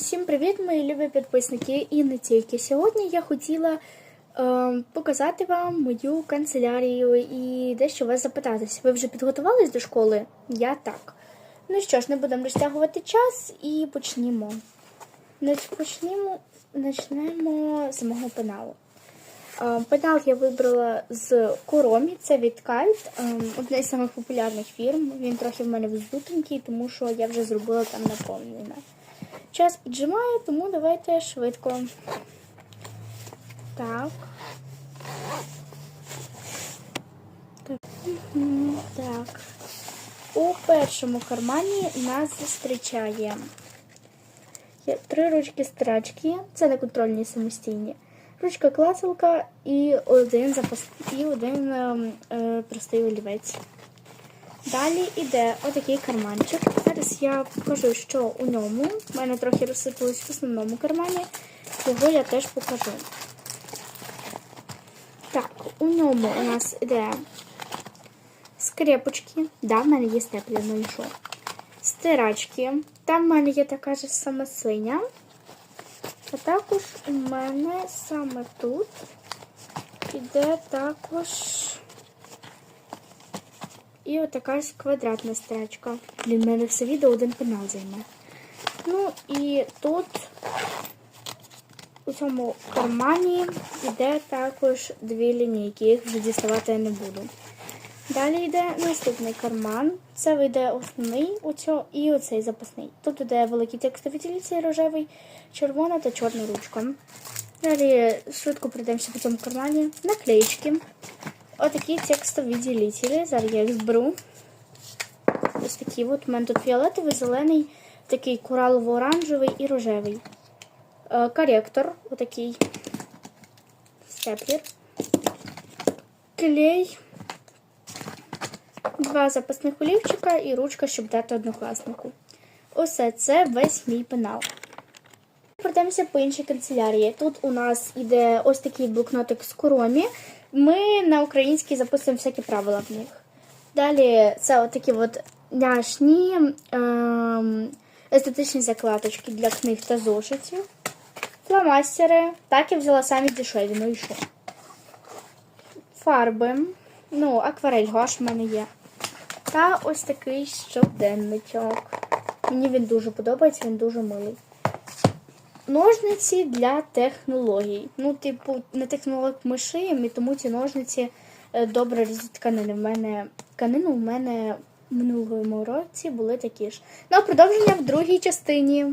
Всім привіт, мої любі підписники і не тільки. Сьогодні я хотіла е, показати вам мою канцелярію і дещо вас запитатись. Ви вже підготувались до школи? Я так. Ну що ж, не будемо розтягувати час і почнімо. Почнімо, почнемо з мого пеналу. Е, Пенал я вибрала з Коромі, це від Кальт, е, одна з самих популярних фірм. Він трохи в мене вздутенький, тому що я вже зробила там наповнення. Час піджимає, тому давайте швидко. Так. Так. У першому кармані нас зустрічає три ручки страчки, це не контрольні самостійні. Ручка клацалка і один запас і один ем, е, простий олівець. Далі йде отакий карманчик. Зараз я покажу, що у ньому. У мене трохи розсипалось в основному кармані. Його я теж покажу. Так, у ньому у нас йде скрепочки. Да, в мене є степлі, ну і що? Стирачки. Там в мене є така ж сама синя. А також у мене саме тут іде також. І отака ось квадратна стрічка. Блін, в мене все відео один пенал займе. Ну і тут у цьому кармані йде також дві лінійки, їх вже діставати я не буду. Далі йде наступний карман. Це вийде основний оцьо, і оцей запасний. Тут йде великий текстовий діліці, рожевий, червона та чорна ручка. Далі швидко пройдемося по цьому кармані. Наклеїчки. Отакі текстові ділителі. Зараз я їх зберу. Ось такі. У мене тут фіолетовий, зелений, такий коралово-оранжевий і рожевий. Е, коректор, отакий степлер. Клей. Два запасних олівчика і ручка, щоб дати однокласнику. Усе це весь мій пенал. Пройдемося по іншій канцелярії. Тут у нас іде ось такий блокнотик з коромі. Ми на українській записуємо всякі правила в них. Далі це отакі от няшні ем, естетичні закладочки для книг та зошитів. Фломастери. Так я взяла самі дешеві, ну і що. Фарби. Ну, акварель гуаш в мене є. Та ось такий щоденничок. Мені він дуже подобається, він дуже милий. Ножниці для технологій. Ну, типу, не технолог ми шиємо, і тому ці ножниці е, добре різуть тканини. В мене тканину у мене в минулому році були такі ж. Ну, а продовження в другій частині.